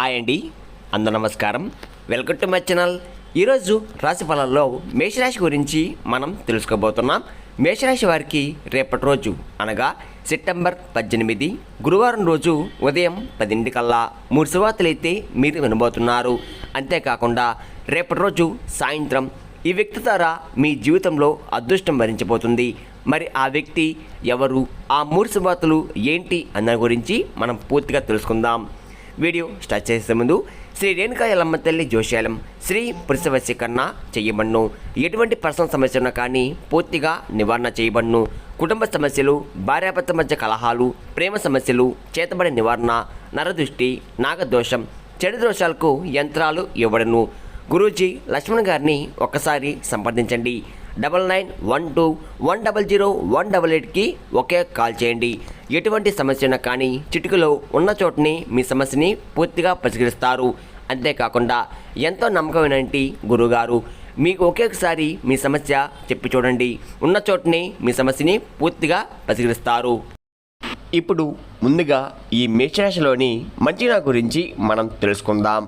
Hi అండి అందరు నమస్కారం. వెల్కమ్ టు మై ఛానల్ ఈరోజు రాశి ఫలాల్లో మేషరాశి గురించి మనం తెలుసుకోబోతున్నాం. మేషరాశి వారికి రేపటి రోజు అనగా సెప్టెంబర్ పద్దెనిమిది గురువారం రోజు ఉదయం పదింటికల్లా మూడు శువార్తలైతే మీరు వినబోతున్నారు. అంతేకాకుండా రేపటి రోజు సాయంత్రం ఈ వ్యక్తి ద్వారా మీ జీవితంలో అదృష్టం భరించబోతుంది మరి ఆ వ్యక్తి ఎవరు ఆ మూడు శుభార్తలు ఏంటి అన్న గురించి మనం పూర్తిగా తెలుసుకుందాం. వీడియో స్టార్ట్ చేసే ముందు శ్రీ రేణుకా ఎల్లమ్మ తల్లి జోషాలం శ్రీ పురుషవశీకరణ చేయబడును. ఎటువంటి పర్సనల్ సమస్య ఉన్నా కానీ పూర్తిగా నివారణ చేయబడును. కుటుంబ సమస్యలు భార్యాభర్త మధ్య కలహాలు ప్రేమ సమస్యలు చేతబడి నివారణ నరదృష్టి నాగదోషం చెడు దోషాలకు యంత్రాలు ఇవ్వడను గురూజీ లక్ష్మణ్ గారిని ఒక్కసారి సంప్రదించండి. Double nine one two one double zero one double ఎయిట్కి ఒకే కాల్ చేయండి. ఎటువంటి సమస్య కానీ చిటికలో ఉన్న చోటని మీ సమస్యని పూర్తిగా పరిష్కరిస్తారు. అంతేకాకుండా ఎంతో నమ్మకమైనటి గురుగారు మీకు ఒకేసారి మీ సమస్య చెప్పి చూడండి. ఉన్న చోటని మీ సమస్యని పూర్తిగా పరిష్కరిస్తారు. ఇప్పుడు ముందుగా ఈ మేషరాశిలోని మంచిగా గురించి మనం తెలుసుకుందాం.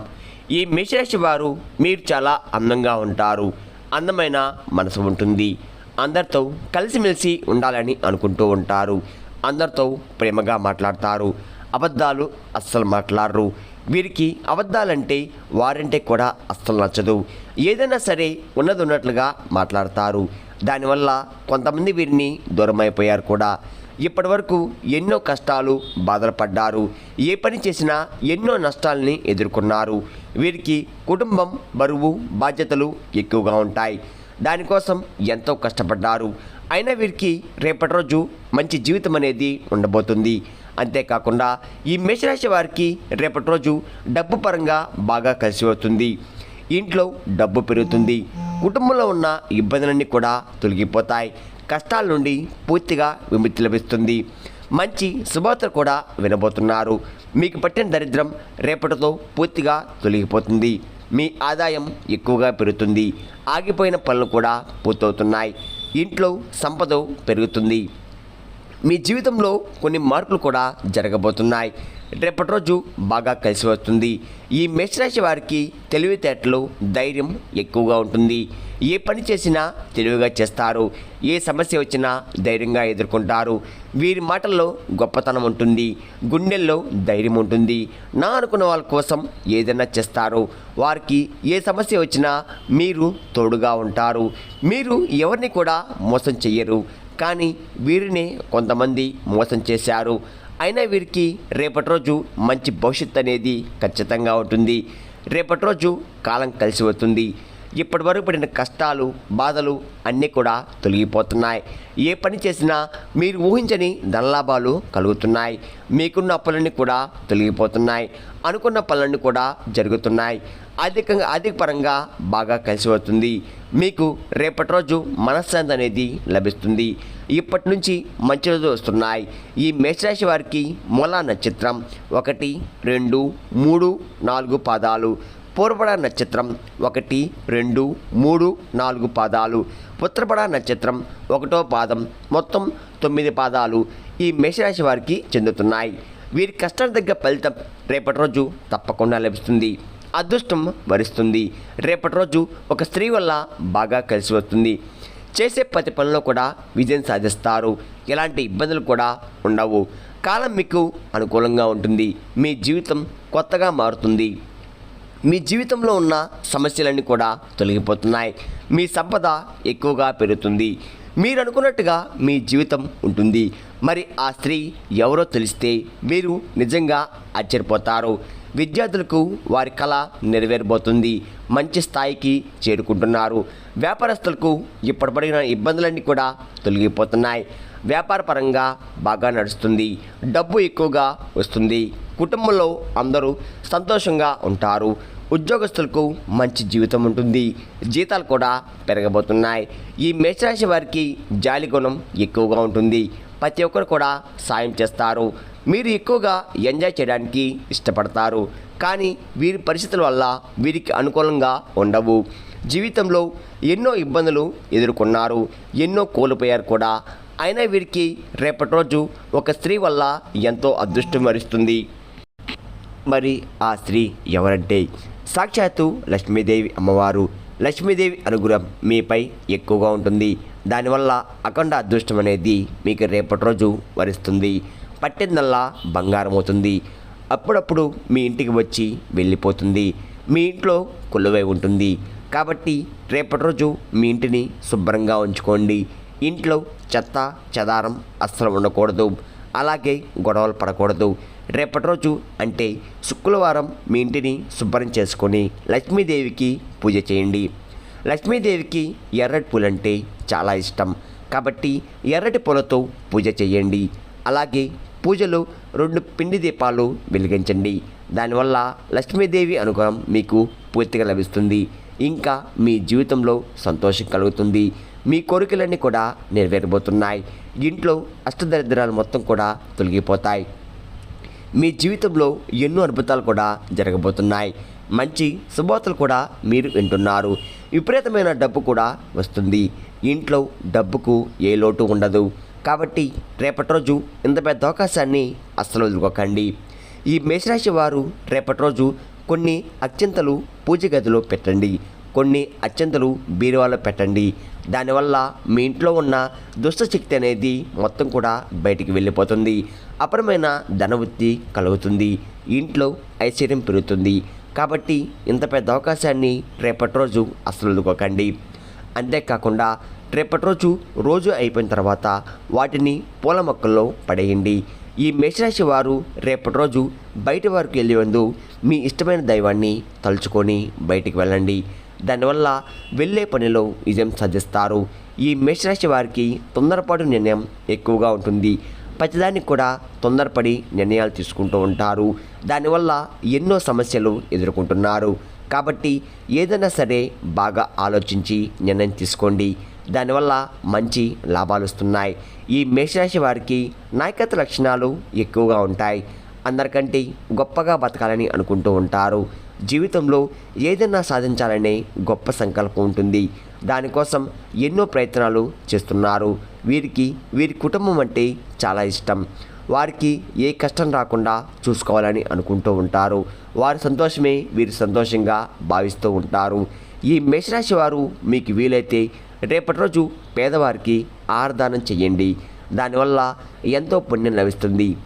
ఈ మేషరాశి వారు మీరు చాలా అందంగా ఉంటారు. అందమైన మనసు ఉంటుంది. అందరితో కలిసిమెలిసి ఉండాలని అనుకుంటూ ఉంటారు. అందరితో ప్రేమగా మాట్లాడతారు. అబద్ధాలు అస్సలు మాట్లాడరు. వీరికి అబద్ధాలంటే వారంటే కూడా అస్సలు నచ్చదు. ఏదైనా సరే ఉన్నది ఉన్నట్లుగా మాట్లాడతారు. దానివల్ల కొంతమంది వీరిని దూరమైపోయారు కూడా. ఇప్పటి వరకు ఎన్నో కష్టాలు బాధలు పడ్డారు ఏ పని చేసినా ఎన్నో నష్టాలని ఎదుర్కొన్నారు. వీరికి కుటుంబం బరువు బాధ్యతలు ఎక్కువగా ఉంటాయి. దానికోసం ఎంతో కష్టపడ్డారు. అయినా వీరికి రేపటి రోజు మంచి జీవితం అనేది ఉండబోతుంది. అంతేకాకుండా ఈ మేషరాశి వారికి రేపటి రోజు డబ్బు పరంగా బాగా కలిసి వస్తుంది. ఇంట్లో డబ్బు పెరుగుతుంది. కుటుంబంలో ఉన్న ఇబ్బందులన్నీ కూడా తొలగిపోతాయి. కష్టాల నుండి పూర్తిగా విముక్తి లభిస్తుంది మంచి శుభవార్త కూడా వినబోతున్నారు. మీకు పట్టిన దరిద్రం రేపటితో పూర్తిగా తొలగిపోతుంది. మీ ఆదాయం ఎక్కువగా పెరుగుతుంది. ఆగిపోయిన పనులు కూడా పూర్తవుతున్నాయి. ఇంట్లో సంపద పెరుగుతుంది. మీ జీవితంలో కొన్ని మార్పులు కూడా జరగబోతున్నాయి. రేపటి రోజు బాగా కలిసి వస్తుంది. ఈ మేషరాశి వారికి తెలివితేటలు ధైర్యం ఎక్కువగా ఉంటుంది. ఏ పని చేసినా తెలివిగా చేస్తారు. ఏ సమస్య వచ్చినా ధైర్యంగా ఎదుర్కొంటారు. వీరి మాటల్లో గొప్పతనం ఉంటుంది. గుండెల్లో ధైర్యం ఉంటుంది. నా అనుకున్న వాళ్ళ కోసం ఏదైనా చేస్తారు. వారికి ఏ సమస్య వచ్చినా మీరు తోడుగా ఉంటారు. మీరు ఎవరిని కూడా మోసం చెయ్యరు. కానీ వీరినే కొంతమంది మోసం చేశారు. అయినా వీరికి రేపటి రోజు మంచి భవిష్యత్తు అనేది ఖచ్చితంగా ఉంటుంది. రేపటి రోజు కాలం కలిసి వస్తుంది. ఇప్పటి వరకు పడిన కష్టాలు బాధలు అన్నీ కూడా తొలగిపోతున్నాయి. ఏ పని చేసినా మీరు ఊహించని ధనలాభాలు కలుగుతున్నాయి. మీకున్న అప్పులన్నీ కూడా తొలగిపోతున్నాయి. అనుకున్న పనులన్నీ కూడా జరుగుతున్నాయి. ఆర్థికంగా ఆర్థిక పరంగా బాగా కలిసి వస్తుంది. మీకు రేపటి రోజు మనశ్శాంతి అనేది లభిస్తుంది. ఇప్పటి నుంచి మంచి రోజులు వస్తున్నాయి. ఈ మేషరాశి వారికి మూలా నక్షత్రం. ఒకటి రెండు మూడు నాలుగు పాదాలు. పూర్వపడ నక్షత్రం ఒకటి రెండు మూడు నాలుగు పాదాలు. ఉత్తరపడ నక్షత్రం ఒకటో పాదం. మొత్తం తొమ్మిది పాదాలు ఈ మేషరాశి వారికి చెందుతున్నాయి. వీరి కష్టం దగ్గర ఫలితం రేపటి రోజు తప్పకుండా లభిస్తుంది. అదృష్టం వరిస్తుంది. రేపటి రోజు ఒక స్త్రీ వల్ల బాగా కలిసి వస్తుంది. చేసే ప్రతి పనిలో కూడా విజయం సాధిస్తారు. ఎలాంటి ఇబ్బందులు కూడా ఉండవు. కాలం మీకు అనుకూలంగా ఉంటుంది. మీ జీవితం కొత్తగా మారుతుంది. మీ జీవితంలో ఉన్న సమస్యలన్నీ కూడా తొలగిపోతున్నాయి. మీ సంపద ఎక్కువగా పెరుగుతుంది. మీరు అనుకున్నట్టుగా మీ జీవితం ఉంటుంది. మరి ఆ స్త్రీ ఎవరో తెలిస్తే మీరు నిజంగా ఆశ్చర్యపోతారు. విద్యార్థులకు వారి కళ నెరవేరబోతుంది. మంచి స్థాయికి చేరుకుంటున్నారు. వ్యాపారస్తులకు ఇప్పటిపడిన ఇబ్బందులన్నీ కూడా తొలగిపోతున్నాయి. వ్యాపారపరంగా బాగా నడుస్తుంది. డబ్బు ఎక్కువగా వస్తుంది. కుటుంబంలో అందరూ సంతోషంగా ఉంటారు. ఉద్యోగస్తులకు మంచి జీవితం ఉంటుంది. జీతాలు కూడా పెరగబోతున్నాయి. ఈ మేషరాశి వారికి జాలి గుణం ఎక్కువగా ఉంటుంది. ప్రతి ఒక్కరు కూడా సాయం చేస్తారు. మీరు ఎక్కువగా ఎంజాయ్ చేయడానికి ఇష్టపడతారు. కానీ వీరి పరిస్థితుల వల్ల వీరికి అనుకూలంగా ఉండవు. జీవితంలో ఎన్నో ఇబ్బందులు ఎదుర్కొన్నారు. ఎన్నో కోల్పోయారు కూడా. అయినా వీరికి రేపటి రోజు ఒక స్త్రీ వల్ల ఎంతో అదృష్టం వరిస్తుంది. మరి ఆ స్త్రీ ఎవరంటే సాక్షాత్తు లక్ష్మీదేవి అమ్మవారు. లక్ష్మీదేవి అనుగ్రహం మీపై ఎక్కువగా ఉంటుంది. దానివల్ల అఖండ అదృష్టం అనేది మీకు రేపటి రోజు వరిస్తుంది. పట్టిందల్లా బంగారం అవుతుంది. అప్పుడప్పుడు మీ ఇంటికి వచ్చి వెళ్ళిపోతుంది. మీ ఇంట్లో కొలువై ఉంటుంది. కాబట్టి రేపటి రోజు మీ ఇంటిని శుభ్రంగా ఉంచుకోండి. ఇంట్లో చెత్త చెదారం అస్సలు ఉండకూడదు. అలాగే గొడవలు పడకూడదు. రేపటి రోజు అంటే శుక్రవారం మీ ఇంటిని శుభ్రం చేసుకొని లక్ష్మీదేవికి పూజ చేయండి. లక్ష్మీదేవికి ఎర్రటి పూలంటే చాలా ఇష్టం. కాబట్టి ఎర్రటి పూలతో పూజ చేయండి. అలాగే పూజలో రెండు పిండి దీపాలు వెలిగించండి. దానివల్ల లక్ష్మీదేవి అనుగ్రహం మీకు పూర్తిగా లభిస్తుంది. ఇంకా మీ జీవితంలో సంతోషం కలుగుతుంది. మీ కోరికలన్నీ కూడా నెరవేరబోతున్నాయి. ఇంట్లో అష్టదరిద్రాలు మొత్తం కూడా తొలగిపోతాయి. మీ జీవితంలో ఎన్నో అద్భుతాలు కూడా జరగబోతున్నాయి. మంచి శుభవార్తలు కూడా మీరు వింటున్నారు. విపరీతమైన డబ్బు కూడా వస్తుంది. ఇంట్లో డబ్బుకు ఏ లోటు ఉండదు. కాబట్టి రేపటి రోజు ఇంత పెద్ద అవకాశాన్ని అస్సలు వదులుకోకండి. ఈ మేషరాశి వారు రేపటి రోజు కొన్ని అత్యంతలు పూజ గదిలో పెట్టండి. కొన్ని అత్యంతలు బీరువాలో పెట్టండి. దానివల్ల మీ ఇంట్లో ఉన్న దుష్టశక్తి అనేది మొత్తం కూడా బయటికి వెళ్ళిపోతుంది. అపరమైన ధనవృత్తి కలుగుతుంది. ఇంట్లో ఐశ్వర్యం పెరుగుతుంది. కాబట్టి ఇంత పెద్ద అవకాశాన్ని రేపటి రోజు అసలు వదులుకోకండి. అంతేకాకుండా రేపటి రోజు రోజు అయిపోయిన తర్వాత వాటిని పూల మొక్కల్లో పడేయండి. ఈ మేషరాశి వారు రేపటి రోజు బయట వరకు వెళ్ళే ముందు మీ ఇష్టమైన దైవాన్ని తలుచుకొని బయటికి వెళ్ళండి. దానివల్ల వెళ్ళే పనిలో విజయం సాధిస్తారు. ఈ మేషరాశి వారికి తొందరపాటు నిర్ణయం ఎక్కువగా ఉంటుంది. ప్రతిదానికి కూడా తొందరపడి నిర్ణయాలు తీసుకుంటూ ఉంటారు. దానివల్ల ఎన్నో సమస్యలు ఎదుర్కొంటున్నారు. కాబట్టి ఏదైనా సరే బాగా ఆలోచించి నిర్ణయం తీసుకోండి. దానివల్ల మంచి లాభాలు వస్తున్నాయి. ఈ మేషరాశి వారికి నాయకత్వ లక్షణాలు ఎక్కువగా ఉంటాయి. అందరికంటే గొప్పగా బతకాలని అనుకుంటూ ఉంటారు. జీవితంలో ఏదైనా సాధించాలనే గొప్ప సంకల్పం ఉంటుంది. దానికోసం ఎన్నో ప్రయత్నాలు చేస్తున్నారు. వీరికి వీరి కుటుంబం అంటే చాలా ఇష్టం. వారికి ఏ కష్టం రాకుండా చూసుకోవాలని అనుకుంటూ ఉంటారు. వారి సంతోషమే వీరు సంతోషంగా భావిస్తూ ఉంటారు. ఈ మేషరాశి వారు మీకు వీలైతే రేపటి రోజు పేదవారికి ఆర్దానం చేయండి. దానివల్ల ఎంతో పుణ్యం లభిస్తుంది.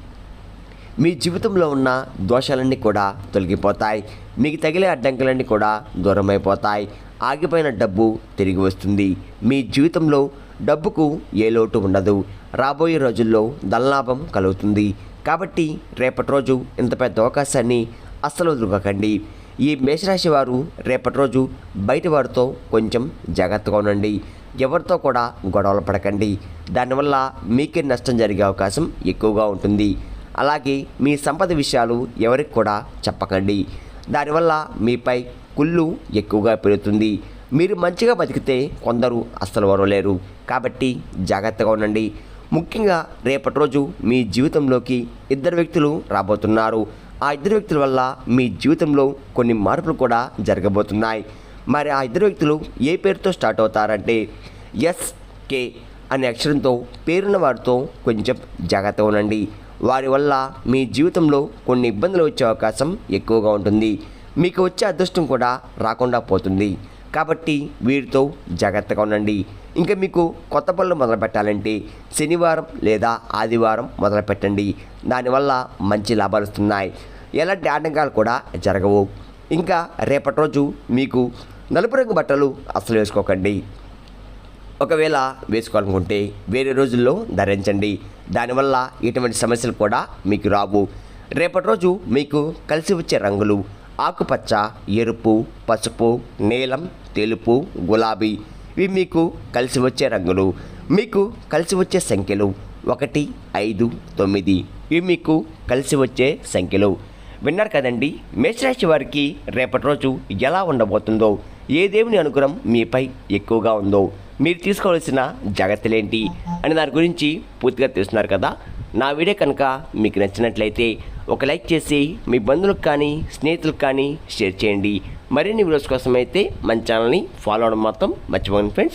మీ జీవితంలో ఉన్న దోషాలన్నీ కూడా తొలగిపోతాయి. మీకు తగిలే అడ్డంకులన్నీ కూడా దూరమైపోతాయి. ఆగిపోయిన డబ్బు తిరిగి వస్తుంది. మీ జీవితంలో డబ్బుకు ఏ లోటు ఉండదు. రాబోయే రోజుల్లో ధనలాభం కలుగుతుంది. కాబట్టి రేపటి రోజు ఇంత పెద్ద అవకాశాన్ని అస్సలు వదులుకోకండి. ఈ మేషరాశి వారు రేపటి రోజు బయట వారితో కొంచెం జాగ్రత్తగా ఉండండి. ఎవరితో కూడా గొడవలు పడకండి. దానివల్ల మీకే నష్టం జరిగే అవకాశం ఎక్కువగా ఉంటుంది. అలాగే మీ సంపద విషయాలు ఎవరికి కూడా చెప్పకండి. దానివల్ల మీపై కుళ్ళు ఎక్కువగా పెరుగుతుంది. మీరు మంచిగా బతికితే కొందరు అస్సలు వరలేరు కాబట్టి జాగ్రత్తగా ఉండండి. ముఖ్యంగా రేపటి రోజు మీ జీవితంలోకి ఇద్దరు వ్యక్తులు రాబోతున్నారు. ఆ ఇద్దరు వ్యక్తుల వల్ల మీ జీవితంలో కొన్ని మార్పులు కూడా జరగబోతున్నాయి. మరి ఆ ఇద్దరు వ్యక్తులు ఏ పేరుతో స్టార్ట్ అవుతారంటే ఎస్ కే అనే అక్షరంతో పేరున్న వారితో కొంచెం జాగ్రత్తగా ఉండండి. వారి వల్ల మీ జీవితంలో కొన్ని ఇబ్బందులు వచ్చే అవకాశం ఎక్కువగా ఉంటుంది. మీకు వచ్చే అదృష్టం కూడా రాకుండా పోతుంది. కాబట్టి వీరితో జాగ్రత్తగా ఉండండి. ఇంకా మీకు కొత్త పనులు మొదలు పెట్టాలంటే శనివారం లేదా ఆదివారం మొదలు పెట్టండి. దానివల్ల మంచి లాభాలు వస్తున్నాయి. ఎలాంటి ఆటంకాలు కూడా జరగవు. ఇంకా రేపటి రోజు మీకు నలుపు రంగు బట్టలు అస్సలు వేసుకోకండి. ఒకవేళ వేసుకోవాలనుకుంటే వేరే రోజుల్లో ధరించండి. దానివల్ల ఎటువంటి సమస్యలు కూడా మీకు రావు. రేపటి రోజు మీకు కలిసి వచ్చే రంగులు ఆకుపచ్చ ఎరుపు పసుపు నీలం తెలుపు గులాబీ. ఇవి మీకు కలిసి వచ్చే రంగులు. మీకు కలిసి వచ్చే సంఖ్యలు ఒకటి ఐదు తొమ్మిది. ఇవి మీకు కలిసి వచ్చే సంఖ్యలు. విన్నారు కదండి మేషరాశి వారికి రేపటి రోజు ఎలా ఉండబోతుందో? ఏ దేవుని అనుగ్రహం మీపై ఎక్కువగా ఉందో? మీరు తీసుకోవాల్సిన జాగ్రత్తలేంటి అని దాని గురించి పూర్తిగా తెలుస్తున్నారు కదా. నా వీడియో కనుక మీకు నచ్చినట్లయితే ఒక లైక్ చేసి మీ బంధువులకు కానీ స్నేహితులకు కానీ షేర్ చేయండి. మరిన్ని వీడియోస్ కోసం అయితే మన ఛానల్ని ఫాలో అవడం మాత్రం మర్చిపోండి ఫ్రెండ్స్.